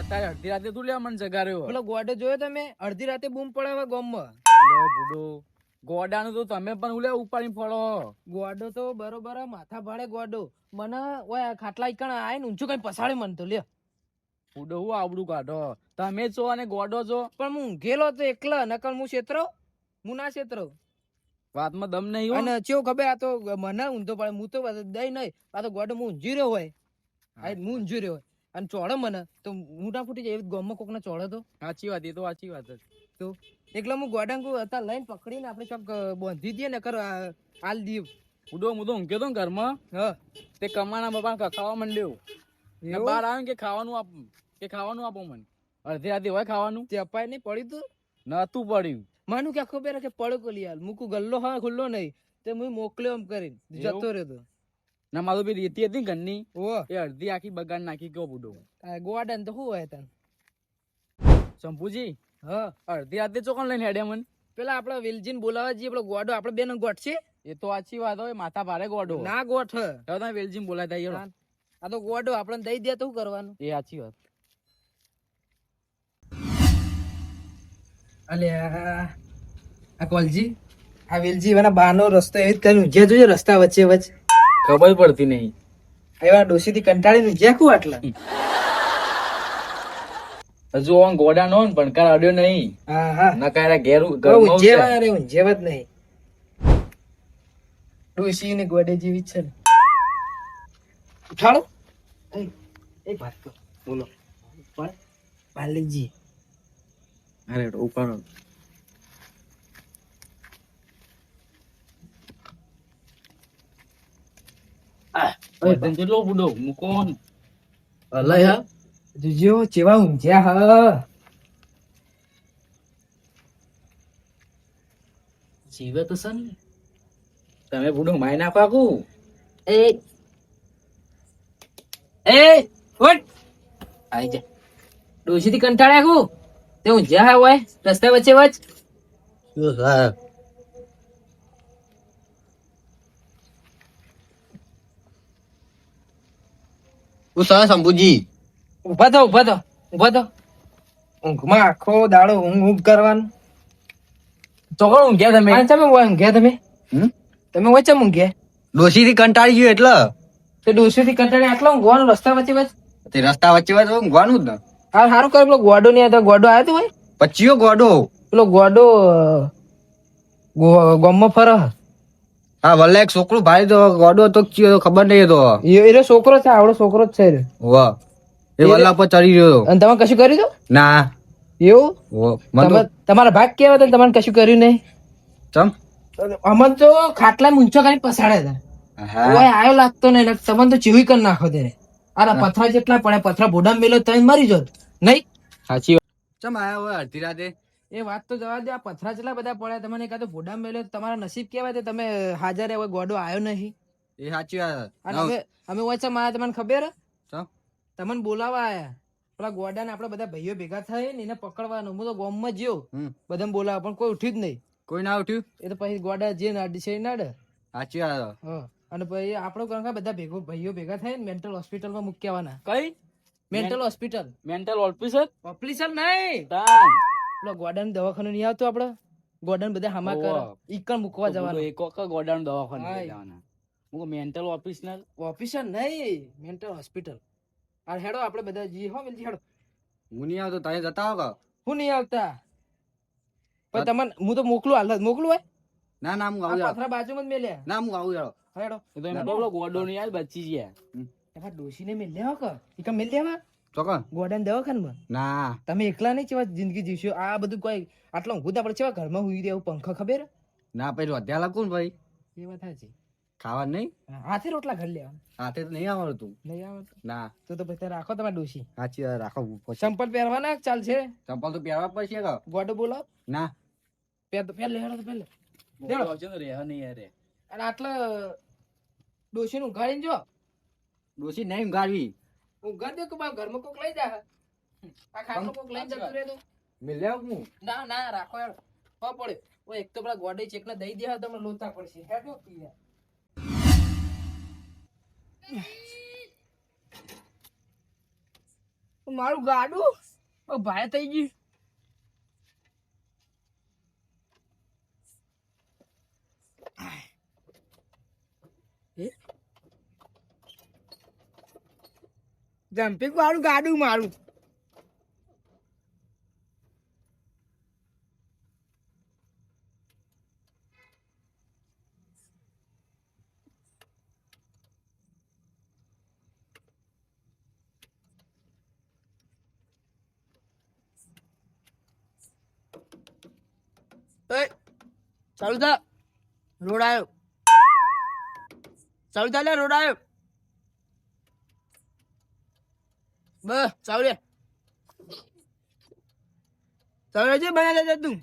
અત્યારે અડધી રાતે તું લેવા મને જગાડ્યો પેલો ગોડો જોયો તમે? અડધી રાતે બૂમ પડાવે ગોમમાં? લે બુડો ગોડાનું તો તમે પણ ઉલે ઉપાડી ફળો ગોડો તો બરોબર માથા ભાડે ગોડો. મને ઓય ખાટલા ઈકણ આય ને ઊંચું કઈ પસાડે મને તો લ્યો બુડો હું આવડું કાઢો. તમે છો અને ગોડો છો. પણ હું ઊંઘેલો તો એકલા નકર હું છેતરો હું ના છેતરો વાતમાં દમ નહીં હોય અને ચેવું ખબર આ તો મને ઊંધો પડે હું તો દઈ નહીં. આ તો ગોડો હું ઊંઝી રહ્યો હોય. આ હું ઊંઝી રહ્યો હોય. અને ચોડે મને. તો મોટા ફૂટી જાય ગોમમાં કોકને ચોડે તો? સાચી વાત એ તો સાચી વાત જ. તો એટલે હું ગોડાંકુ હતા લઈને પકડીને આપણે ચોક બાંધી દઈએ ને કર હાલ બુડો હું તો ઊંઘ્યો તો ને ઘરમાં. હ. તે કમાના બાપા ખાવા માંડ્યો. બાર બહાર આવ્યો કે ખાવાનું આપ કે ખાવાનું આપો મને. અડધી રાતે હોય ખાવાનું? તે અપાય નહીં પડ્યું તું? નતું પડ્યું. માનું કે ખબર કે પડો કોલી હાલ? મૂકું ગલ્લો હા ખુલ્લો નહીં. તે હું મોકલ્યો એમ કરીને. જતો રહ્યો તો. ના મારું બી રેતી હતી ઘરની. એ અડધી આખી બગાડ નાખી ગયો બુડો. ગોડાને તો શું હોય તન? શંભુજી હા. અડધી રાતે ચોકન લઈને હેડે મન. પેલા આપડે વેલજીન બોલાવા જઈએ પેલો ગોડો આપડે બેનો ગોઠ છે? એ તો આછી વાત હોય માથા ભારે ગોડો ના ગોઠ. હવે તમે વેલજીમ બોલાય યાર આ તો ગોડો આપણને દઈ દે તો શું કરવાનું? એ સાચી વાત. અલે આ કોલજી આ વેલજી એના બાનો રસ્તો એવી જ કર્યું જે જોજો રસ્તા વચ્ચે વચ્ચે. ખબર પડતી નહીં. એવા ડોસી થી કંટાળીને જ્યાં આટલા? હજુ ઓન ગોડા નો ને પણ કાર અડ્યો નહીં. હા હા. ઘેર બહુ ઘરમાં ઉતરે. જેવા રે જેવા જ નહીં. ડોસી ને ગોડે જેવી છે ને. ઉઠાડો. એક વાત કહું. બોલો. પણ પાલજી અરે ઉપાડો. વજન કેટલો બુડો મૂકો ને. અલય હા જોજો ચેવા ઊંઝ્યા હ જીવે તો છે ને તમે બુડો માય ના પાકું એ એ ઉઠ આઈ જા ડોસી થી કંટાળ્યા કુ તે ઊંઝ્યા હોય રસ્તા વચ્ચે વચ હું સર શંભુજી ઊભા થો ઊભા થો ઊભા થો. ઊંઘમાં આખો દાડો ઊંઘ ઊંઘ કરવાનું. તો કોણ ઊંઘ્યા તમે? આ તમે ઊંઘ્યા તમે? તમે ચમ ઊંઘ્યા? ડોસી થી કંટાળી ગયો એટલે? તે ડોસી થી કંટાળી આટલો ઊંઘવાનું રસ્તા વચ્ચે વચ્ચે? તે રસ્તા વચ્ચે વચ્ચે ઊંઘવાનું જ ને. હા સારું કરે પેલો ગોડો નહીં આવ્યો ગોડો આવ્યો તો ભાઈ પચીયો ગોડો. પેલો ગોડો ગોમમાં ફરે. હા વલ્લે એક છોકરો ભાઈ તો ગોડો તો કયો ખબર નહીં તો. એનો છોકરો છે આવડો છોકરો જ છે વાહ. એ વલ્લા પર ચડી રહ્યો. અને તમે કશું કર્યું ના. એવું? તમારા ભાગ કેવા હતા કશું કર્યું નહીં? ચમ? અમન તો ખાટલા ઊંચો કરી પસાડે હતા. ઓય આયો લાગતો નહીં તમને તો ચીવી કરી નાખો તેને. અરે પથરા જેટલા પડે પથરા ભોડા મેલો તમે મરી જો નહીં? સાચી વાત. ચમ આયા હોય અડધી રાતે? એ વાત તો જવા દે આ પથરા જેટલા બધા પડ્યા તમને કાં તો ભોડા મેલો તમારા નસીબ કેવાય તે તમે હાજર હોય ગોડો આવ્યો નહીં. એ સાચી વાત. અને અમે અમે હોય છે મારા તમને ખબર? તમને બોલાવા આયા. પેલા ગોડા ને આપડે બધા ભાઈઓ ભેગા થાય ને એને પકડવાનું. હું તો ગોમમાં જ્યો બધાને બોલાવા પણ કોઈ ઉઠ્યું જ નહીં. કોઈ ના ઉઠ્યું? એ તો પછી ગોડા જે નાડી છે એ નાડે. સાચી વાત. અને પછી આપણો કંકા બધા ભેગો ભાઈઓ ભેગા થાય ને મેન્ટલ હોસ્પિટલમાં મૂક્યાવાના કઈ? Mental hospital mental officer officer નહીં. પેલો ગોડાનું દવાખાનું નહીં આવતું આપડે? ગોડાને બધા હામા કરે. ઈકણ મૂકવા જવાનું. એક વખત ગોડાઉન દવાખાનું. જવાના. હું મેન્ટલ ઓફિસર ઓફિસર નહીં મેન્ટલ હોસ્પિટલ આ હેડો આપણે બધા જી હો મિલજી હેડો. હું નહીં આવતો તમે જતા હો કા? હું નહીં આવતા. પણ તમને હું તો મોકલું હાલ મોકલું હોય ના ના હું આવું પથરા બાજુમાં જ મેલ્યા ના હું આવું હેડો. હેડો. તો એમ બોલો ગોડો નહીં યાર બચી ગયા. એમાં ડોસીને મેલ્યા હો કે? મેલ્યા મેલ દેવા ચોકન? ગોડાને દવાખાનામાં? ના. તમે એકલા નહીં કેવા જિંદગી જીવશો? આ બધું કોઈ આટલો ઊંઘું આપણે ચેવા ઘરમાં હુઈ રહેવું પંખો ખબર? ના પેલું અધ્યા લખું ને ભાઈ. એ વાત સાચી. ખાવા નહીં? હાથે રોટલા ઘર લેવા. હાથે તો નહીં આવડતું નહીં આવડતું ના. તો તો પછી રાખો તમારે ડોશી. સાચી વાત રાખો ચંપલ પહેરવાના ચાલશે? ચંપલ તો પહેરવા પડશે કે. ગોડો બોલો. ના. પહેર તો પહેર લે તો પહેર લે. બોલો છે ને રે નહીં અરે અને આટલા ડોશીને ઉઘાડીને જો. ડોસી નહીં ઊંઘાડવી. ઉઘાડ દે કે બા ઘરમાં કોક લઈ જા આ ખાટલો કોક લઈ જતું રહે તો મિલ્યા હું? ના ના રાખો યાર. હો પડે. ઓ એક તો પેલા ગોડે ચેકને દઈ દે તો તમને લોતા પડશે. હેડો પીયા મારું ગાડું? ઓ ભાઈ થઈ ગયું. જમ્પિંગ વાળું ગાડું મારું એ ચાલુ થા રોડ આવ્યો ચાલુ થા લે રોડ આવ્યો બસ રે. ચાલુ રહેજે બના લેજે તું.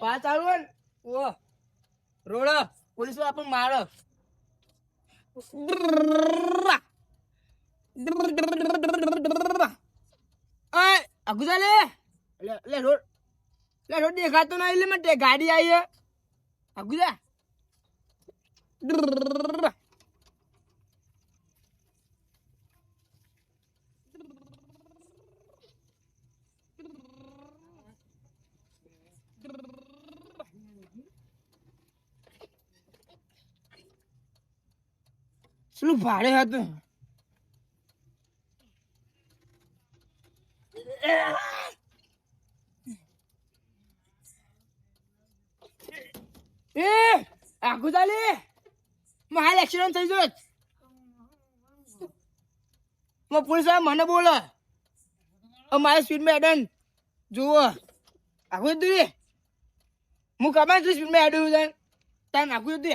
પા ચાલુ હોય ને ઓ રોડ પોલીસવાળા આપણને મારો. અગુદા લે લે, રોડ. લે, રોડ દેખાતો નહીં, એટલે ગાડી આવી હે. શું ભાડે હતું. એ આખું ચાલે મારે એક્સિડન્ટ થઈ ગયો માં પોલીસ મને બોલો મારે સ્પીડ એડન જુઓ. આખું દે હું કમાઈ તું સ્પીડ મેડન તાર નાખું દે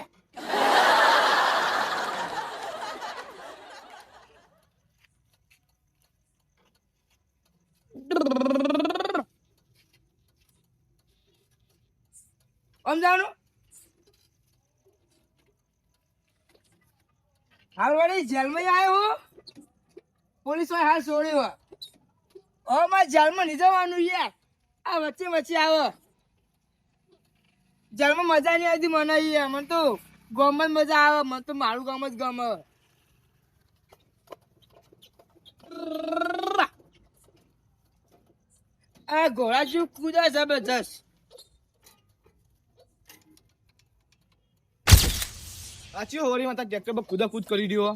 સમજાણું? હાલ વળી, જેલમાં આવ્યો હું? પોલીસવાળા હાલ છોડ્યો હવે મારે જેલમાં નહીં જવાનું યાર. આ વચ્ચે વચ્ચે આવો. જેલમાં મજા નહીં આવતી મને યાર. મને તો ગામમાં મજા આવે. મને તો મારું ગામ જ ગમે. આ ઘોડા જેવું કૂદા જબરજસ્ત. સાચી હોરી માતા ટ્રેક્ટર પર કુદા કુદ કરી દ્યો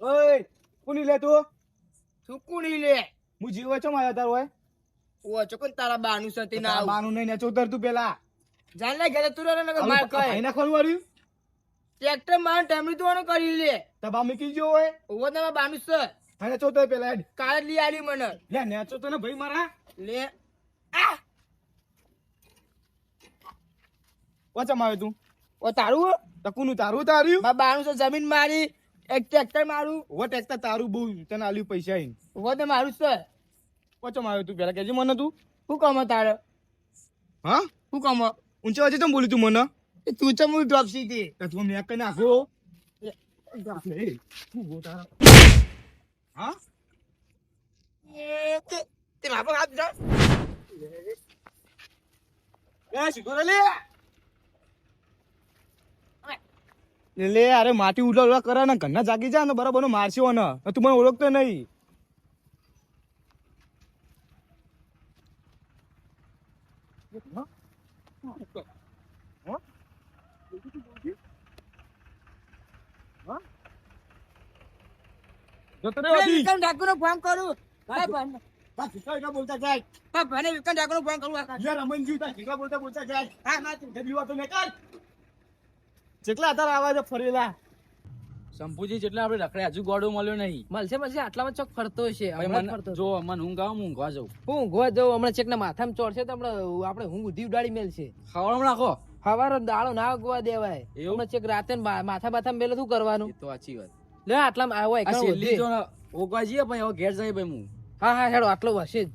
ઓય કોની લે તું? તું કુણી લે? હું જીવો છો મારા તાર હોય? ઓ ચોકન તારા બાનું છે તે ના માનું નહીં ને ચોતર તું પેલા. જાન લે ઘરે તું રે નકર માર કહે ભાઈ નાખવાનું વાળ્યું ટ્રેક્ટર માર ટેમરી તો કરી લે. તબા મૂકી ગયો હોય. ઓ તમે બાનું છે. ભાઈ ચોતર પેલા કાળ કાલે લઈ આલી મને. લે ને ચોતર ને ભાઈ મારા. લે. આ! વચમ આવે તું? ઓ તારું તકુનું તારું તાર્યું? મા બાનું છે જમીન મારી. એક ટ્રેક્ટર મારું. ઓ ટેક્ટર તારું બહુ. તને આલ્યું પૈસા આઈને ઓ તે મારું છે. વચમ આવ્યો તું? પેલા કેજે મને તું. શું કમો તારે? હા? શું કામ ઊંચે વચ્ચે ચમ બોલ્યું તું મને? એ તું ચમ હું ડ્રોપ સીધી તો તું મેં કઈ નાખો. તારા. હા? એ તે માપો હાથ દો એ સીધો લે? લે લે અરે માટી ઉડલા ઉડલા કરે ને ઘરના જાગી જા ને બરાબર મારશો ને. તું મને ઓળખતો નહીં. બોલતા જાય. બોલતા જાય. જેટલા તાર આવાજ ફરેલા શંભુજી જેટલા આપણે રખડે હજુ ગોડો મળ્યો નહીં. મળશે મળશે આટલામાં ચોક ફરતો છે જ મને ફરતો જો મને ઊંઘ આવે હું ઊંઘવા જાઉં. હું ઊંઘવા જાઉં હમણાં ચેક ના માથામાં ચોરશે તો હમણાં આપણે ઊંઘ ઉધી ઉડાડી મેલશે. ખાવાનું નાખો. હવારો દાળો ના ઉગવા દેવાય. એવું? હમણાં ચેક રાતે માથા માથા બાથા મેલે શું કરવાનું? તો સાચી વાત. લે આટલામાં આવો એક ઓગવા જઈએ ભાઈ હવે ઘેર જાય ભાઈ હું. હા હા હેડો આટલો હશે જ.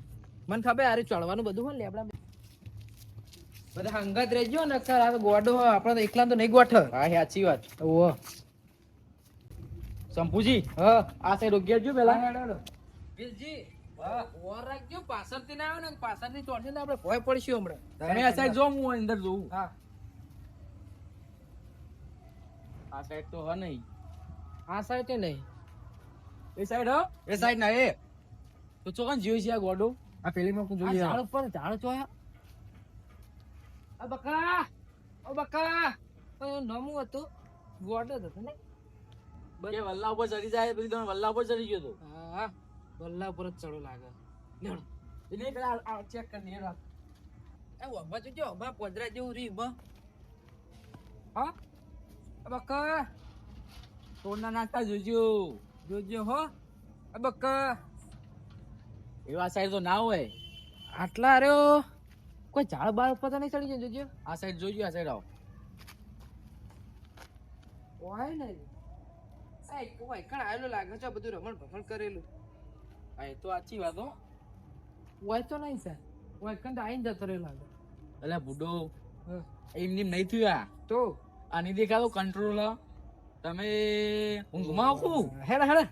મને ખબર આરે ચડવાનું બધું હોય ને લેબડા બધા હંગાત રહેજો ને અક્ષર આ ગોડો આપણે તો એકલા તો નહીં ગોઠ હા સાચી વાત. ઓહો. સંપુજી હ આ સાઈડ ઉગ્યા જો પેલા. વીરજી ઓર રાખજો પાછળથી ના આવે ને પાછળથી ચોરશે ને આપણે ભય પડશું હમણાં. તમે આ સાઈડ જો હું અંદર જોઉં. હા. આ સાઈડ તો હ નહીં. આ સાઈડ નહીં. એ સાઈડ હો? એ સાઈડ ના એ. તો ચોકન જીવ છે આ ગોડો આ પેલી માં આ જોઈએ ઝાડ ઉપર ઝાડ ચોયા. આ બકા ઓ બકા. નમું હતું? ગોડો હતો ને? બે વલ્લા ઉપર ચડી જાય પછી તમે વલ્લા ઉપર ચડી ગયો તો. હા વલ્લા ઉપર જ ચડો લાગે. એટલે પેલા આ ચેક કરી ને રાખ એ ઓબા તો જો ઓબા પોદરા જેવું રી બા હા? બકા. તોડના નાખતા જોજો. જોજો હો. બકા. એવા સાઈડ તો ના હોય. આટલા રહ્યો. કોઈ ઝાડ બાળ પતા નહીં ચડી જાય જોજો. આ સાઈડ જોજો આ સાઈડ આવો. ઓય ને આ કોઈ કણ આવેલો લાગે છે બધું રમણ ભમણ કરેલું. આ તો આછી વાત હો. ઓય તો નહીં સર ઓય કણ આઈને જતો રહ્યો લાગે. એટલે બુડો. એમની નહીં થયું આ. તો? આ નહીં દેખાતો કંટ્રોલ તમે હું આવું હેડા હેડા.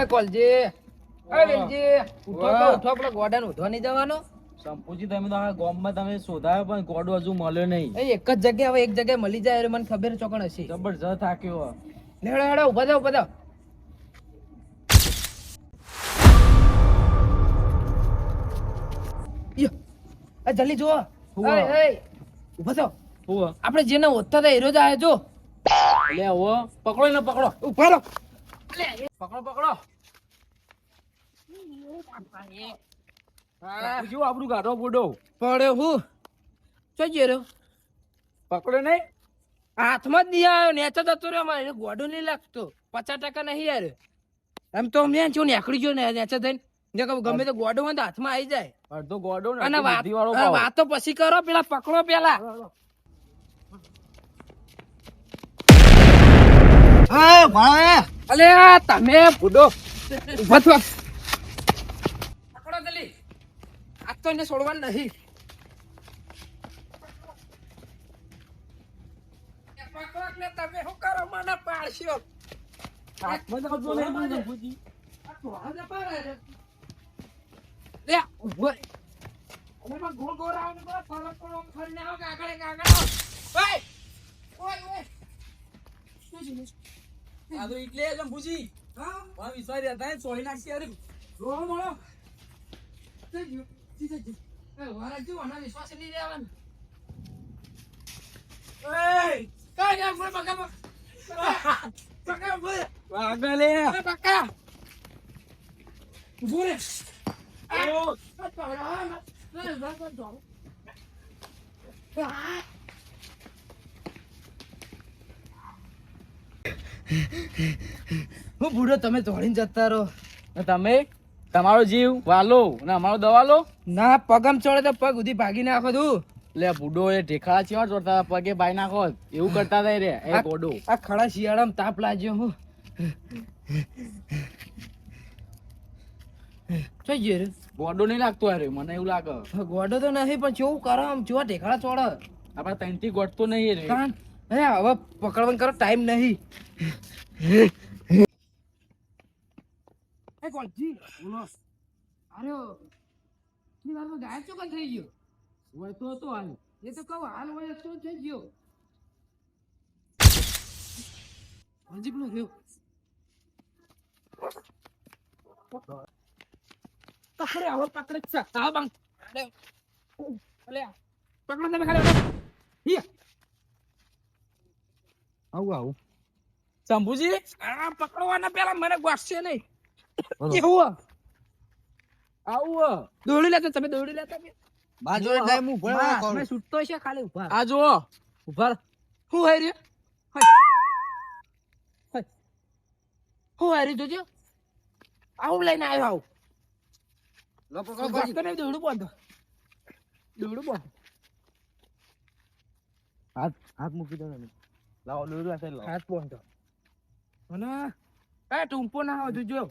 એ કોલજી. વેલજી. ઉઠો તો ઉઠો આપણે ગોડાને ઉઠવા નહીં જવાનો. સંપુજી તમે તો આ ગામમાં તમે શોધાયો પણ ગોડો હજુ મળ્યો નહીં. એ એક જ જગ્યાએ હવે એક જગ્યાએ મળી જાય એટલે મને ખબર ચોકણ હશે. જબરજસ્ત થાક્યો હેડો હેડો ઊભા થાવ ઊભા થાવ યો, જલ્દી જુઓ. ઊભા થાવ આપણે જેને ઓતતા હતા હીરો જ આવ્યો જો. લે પકડો ને પકડો. ઊભા રહો. પકડો પકડો. હા, શું આપણું ગાઢો બુડો. પડ્યો હું. ચોઈ ગયો રહ્યો? પકડો નહીં? હાથમાં જ નહીં આવ્યો નેચો જતો રહ્યો અમારે. ગોડો નહીં લાગતો. પચાસ ટકા નહીં યાર એમ તો મેં છું નેકડી ગયો ને નેચો થઈને. જે ગમે તો ગોડો હોય તો હાથમાં આવી જાય. અડધો ગોડો ને અને વાત પછી કરો પેલા પકડો પેલા. હા ભાઈ. અલે તમે બુડો ઊભા થો પકડો જલ્દી આ તો એને છોડવાનું નહીં. એટલે તમે શું કરો? મને પાડશો. ને એટલે ભૂજી. વિશ્વાસ રહેતા સોળી નાખશે અરે. જોવા મળો. હું બુડો તમે દોડીને જતા રહો. તમે? તમારો જીવ વાલો ને અમારો દવાલો ના પગમ ચડે તો પગ ઉધી ભાગી નાખો તું. લે બુડો એ ઢેખાડા ચેવા ચોરતા પગે ભાઈ નાખો. એવું કરતા હતા રે એ ગોડો. આ ખડા શિયાળા તાપ લાગ્યો હું. થઈ ગયો રે. ગોડો નહીં લાગતો અરે મને એવું લાગે. ગોડો તો નહીં પણ કેવું કરો આમ? જોવા ઢેખાડા ચોડે આપડે ત્રણથી ગોઠતો નહીં રે. કાન. હવે પકડવાનું કરો ટાઈમ નહીં. એ કોલજી બોલો. અરે તું મારો ગાયબ ચોકન થઈ ગયો. હોય તો હતો હાલ. એ તો કહું હાલ હોય તો થઈ ગયો. હજી પેલો રહ્યો પકડે આવો પકડે છે. આવો બંગ અરે અલે પકડો તમે ખાલી હિયા. આવું આવું. શંભુજી આ પકડવાના પેલા મને ગોઠશે નહીં. કેવું આવું દોડી લેતા તમે દોડી લેતા બે બાજુ જાય હું ભણવા કરું મેં છૂટતો છે ખાલી ઊભા આ જુઓ. ઊભા હું હારી રહ્યો? હાય. હાય. હું હારી જોજો. આવું લઈને આવ્યો આવું. લો પકડો ઊભા તો નહીં, દોરડું બાંધો. દોરડું હાથ હાથ મૂકી દો લાવો લાવો. હાથ બાંધો. અને એ ટૂંપો ના આવજો એ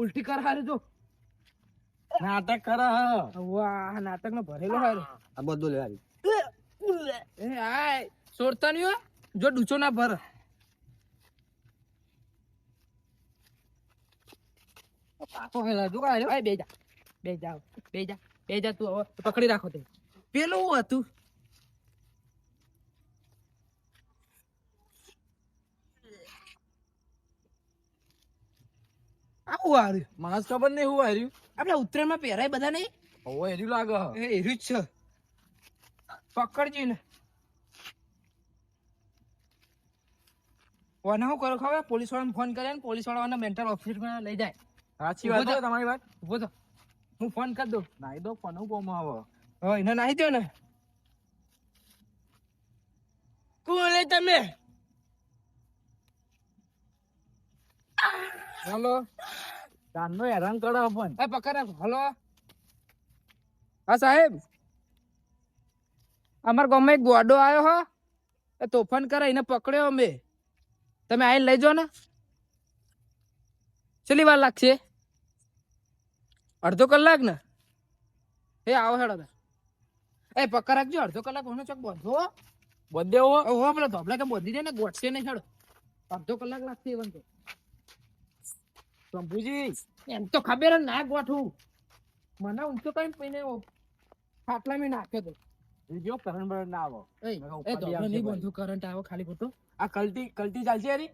ઉલટી કર હારે જો નાટક કર વાહ નાટક નો ભરેલો હારે આ બધું લેવાની એ આય. છોડતા નહીં જો ડૂચો ના ભર. પાછો હેલા જો કાઢ્યો. આય બે જા. બે જા. બે જા. બે જા. તું પકડી રાખો તે. પેલું હતું? હું હાર્યું મને ખબર નહીં હું હાર્યું. આપણે ઉત્તરાયણમાં પહેરાય બધા નહીં હવે હેર્યું લાગે. એ એર્યું જ છે. પકડજી ને. વાને શું કરો ખબર? પોલીસ વાળાને ફોન કરે ને પોલીસ વાળાને મેન્ટલ હોસ્પિટલમાં લઈ જાય. સાચી વાત છે તમારી વાત? ઊભો તો હું ફોન કરી દઉં. નાઈ દો પણ કોમ આવો? હા એને નાહી દો ને. કોણ લે તમે? ચાલો તાનનો હેરાન કરો પણ એ પકડ હલો. હા સાહેબ. અમારા ગામમાં એક ગોડો આવ્યો હો. એ તોફાન કરે એને પકડ્યો અમે. તમે આવીને લઈ જાઓ ને. કેટલી વાર લાગશે. અડધો કલાક ને? એ આવો હેડો એ પક્કા રાખજો અડધો કલાક હું ચોક બંધો બધે હો હો પેલો ધોબલા કે બંધી દે ને ગોઠશે નહીં હેડો. અડધો કલાક લાગશે એ તો શંભુજી એમ તો ખબર જ ના ગોઠું મને ઊંચો કઈ પીને ખાટલા મેં નાખ્યો તો. જો કરંટ બરંટ ના આવો. એ આવશે નહીં. બંધો કરંટ આવો ખાલી ખોટો. આ કલ્ટી કલ્ટી ચાલશે યારી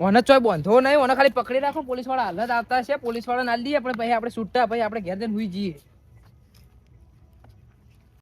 ઓને ચોય બંધો નહીં ઓને ખાલી પકડી રાખો પોલીસવાળા હાલત આવતા છે પોલીસવાળા ના લઈએ પણ ભાઈ આપણે છૂટતા ભાઈ આપણે ઘેર જઈને હુઈ જઈએ.